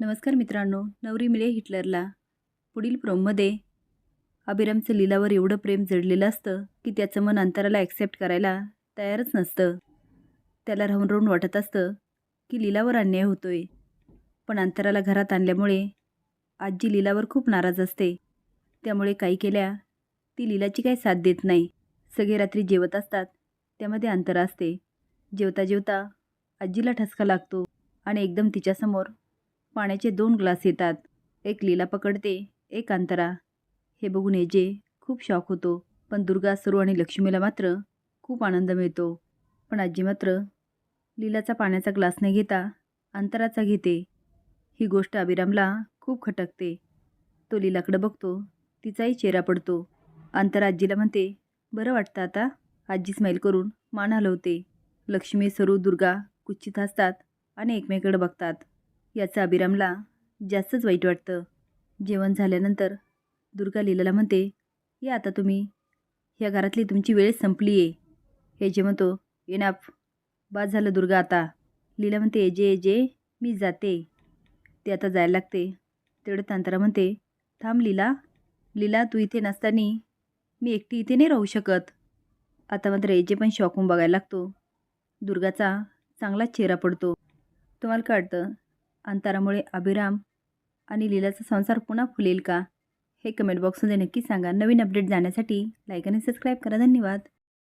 नमस्कार मित्रांनो नवरी मिळे हिटलरला. पुढील प्रोममध्ये अभिरामचं लीलावर एवढं प्रेम जडलेलं असतं की त्याचं मन अंतराला ॲक्सेप्ट करायला तयारच नसतं. त्याला राहून राहून वाटत असतं की लीलावर अन्याय होतोय. पण अंतराला घरात आणल्यामुळे आजी लीलावर खूप नाराज असते. त्यामुळे काही केल्या ती लीलाची काही साथ देत नाही. सगळे रात्री जेवत असतात त्यामध्ये अंतरा असते. जेवता जेवता आजीला ठसका लागतो आणि एकदम तिच्यासमोर पाण्याचे दोन ग्लास येतात. एक लीला पकडते एक अंतरा. हे बघून एजे खूप शॉक होतो. पण दुर्गा सरू आणि लक्ष्मीला मात्र खूप आनंद मिळतो. पण आजी मात्र लीलाचा पाण्याचा ग्लास न घेता अंतराचा घेते. ही गोष्ट अभिरामला खूप खटकते. तो लीलाकडं बघतो तिचाही चेहरा पडतो. अंतरा आजीला म्हणते बरं वाटतं आता? आजी स्माईल करून मान हलवते. लक्ष्मी सरू दुर्गा कुच्छित हसतात आणि एकमेकडे बघतात. याचं अभिरामला जास्तच वाईट वाटतं. जेवण झाल्यानंतर दुर्गा लीलाला म्हणते या आता तुम्ही. ह्या घरातली तुमची वेळ संपली आहे हे जे म्हणतो येनाफ बाद झालं दुर्गा आता. लीला म्हणते एजे जे मी जाते. ते आता जायला लागते. तेवढं तांतरा म्हणते थांब लीला. लीला तू इथे नसताना मी एकटी इथे नाही राहू शकत. आता मात्र एजे पण शॉक होऊन बघायला लागतो. दुर्गाचा चांगलाच चेहरा पडतो. तुम्हाला काय वाटतं? अंतरामुळे अभिराम आणि लीलाचा संसार पुन्हा फुलेल का? हे कमेंट बॉक्समध्ये नक्की सांगा. नवीन अपडेट जाण्यासाठी लाईक आणि सबस्क्राईब करा. धन्यवाद.